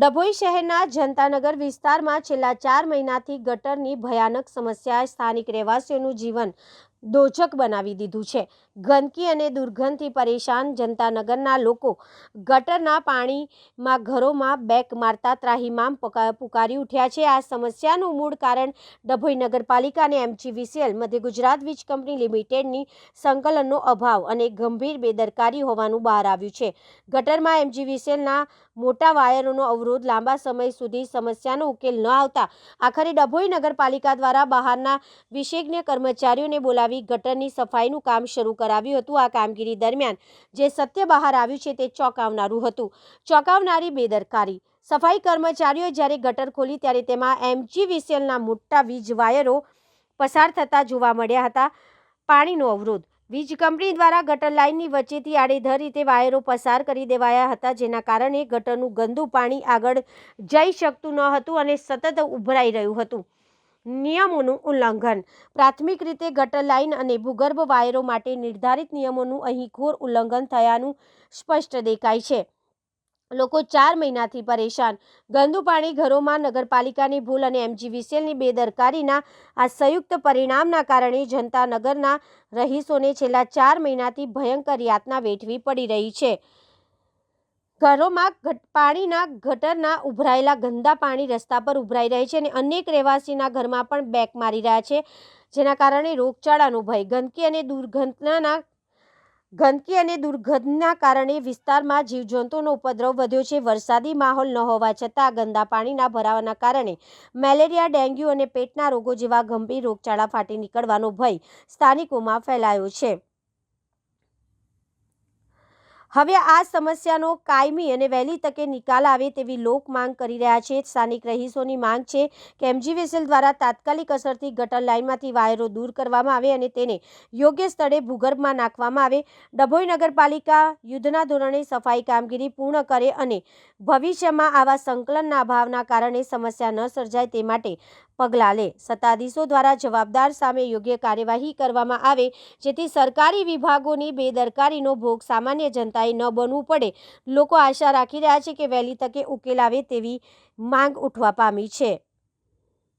ડભોઈ શહેરના જનતાનગર વિસ્તારમાં છેલ્લા ચાર મહિનાથી ગટરની ભયાનક સમસ્યાએ સ્થાનિક રહેવાસીઓનું જીવન દોચક બનાવી દીધું છે. ગંદકી અને દુર્ગંધથી પરેશાન જનતાનગરના લોકો ગટરના પાણીમાં ઘરોમાં બેક મારતા ત્રાહીમામ પકા- પુકારી ઉઠ્યા છે. આ સમસ્યાનું મૂળ કારણ ડભોઈ નગરપાલિકા અને એમજીવીસીએલ, મધ્ય ગુજરાત વીજ કંપની લિમિટેડની સંકલનનો અભાવ અને ગંભીર બેદરકારી હોવાનું બહાર આવ્યું છે. ગટરમાં એમજીવીસીએલના મોટા વાયરોનો અવરોધ લાંબા સમય સુધી સમસ્યાનો ઉકેલ ન આવતા આખરે ડભોઈ નગરપાલિકા દ્વારા બહારના વિશેષજ્ઞ કર્મચારીઓને બોલાવી ગટરની સફાઈનું કામ શરૂ કરાવ્યું હતું આ કામગીરી દરમિયાન. જે સત્ય બહાર આવ્યું છે તે ચોંકાવનારું હતું. ચોંકાવનારી બેદરકારી. સફાઈ કર્મચારીઓએ જ્યારે ગટર ખોલી ત્યારે તેમાં એમજીવીસીએલના મોટા વીજ વાયરો પસાર થતા જોવા મળ્યા હતા. પાણીનો અવરોધ. વીજ કંપની દ્વારા ગટર લાઇનની વચ્ચેથી આડેધર રીતે વાયરો પસાર કરી દેવાયા હતા, જેના કારણે ગટરનું ગંદુ પાણી આગળ જઈ શકતું ન હતું અને સતત ઉભરાઈ રહ્યું હતું. નિયમોનું ઉલ્લંઘન. પ્રાથમિક રીતે ગટર લાઇન અને ભૂગર્ભ વાયરો માટે નિર્ધારિત નિયમોનું અહીં ઘોર ઉલ્લંઘન થયાનું સ્પષ્ટ દેખાય છે. લોકો ચાર મહિનાથી પરેશાન. ગંદુ પાણી ઘરોમાં, નગરપાલિકાની ભૂલ અને એમજીવીસીએલની બેદરકારીના આ સંયુક્ત પરિણામના કારણે જનતા નગરના રહીશોને છેલ્લા ચાર મહિનાથી ભયંકર યાતના વેઠવી પડી રહી છે. ઘરોમાં પાણીના ગટરના ઉભરાયેલા ગંદા પાણી રસ્તા પર ઉભરાઈ રહે છે અને અનેક રહેવાસીના ઘરમાં પણ બેક મારી રહ્યા છે. જેના કારણે રોગચાળાનો ભય ગંદકી અને દુર્ગંધના ગંદકી અને દુર્ગંધના કારણે વિસ્તારમાં જીવજંતુઓનો ઉપદ્રવ વધ્યો છે. વરસાદી માહોલ ન હોવા છતાં ગંદા પાણીના ભરાવાના કારણે મેલેરિયા, ડેન્ગ્યુ અને પેટના રોગો જેવા ગંભીર રોગચાળા ફાટી નીકળવાનો ભય સ્થાનિકોમાં ફેલાયો છે. હવે આ સમસ્યાનો કાયમી અને વહેલી તકે નિકાલ આવે તેવી લોક માંગ કરી રહ્યા છે. સ્થાનિક રહીશોની માંગ છે કે એમજીવીસીએલ દ્વારા તાત્કાલિક અસરથી ગટર લાઇનમાંથી વાયરો દૂર કરવામાં આવે અને તેને યોગ્ય સ્થળે ભૂગર્ભમાં નાખવામાં આવે. ડભોઈ નગરપાલિકા યુદ્ધના ધોરણે સફાઈ કામગીરી પૂર્ણ કરે અને ભવિષ્યમાં આવા સંકલનના અભાવના કારણે સમસ્યા ન સર્જાય તે માટે પગલાં લે સત્તાધીશો દ્વારા જવાબદાર સામે યોગ્ય કાર્યવાહી કરવામાં આવે, જેથી સરકારી વિભાગોની બેદરકારીનો ભોગ સામાન્ય જનતાએ ન બનવું પડે. લોકો આશા રાખી રહ્યા છે કે વહેલી તકે ઉકેલ આવે તેવી માંગ ઉઠવા પામી છે.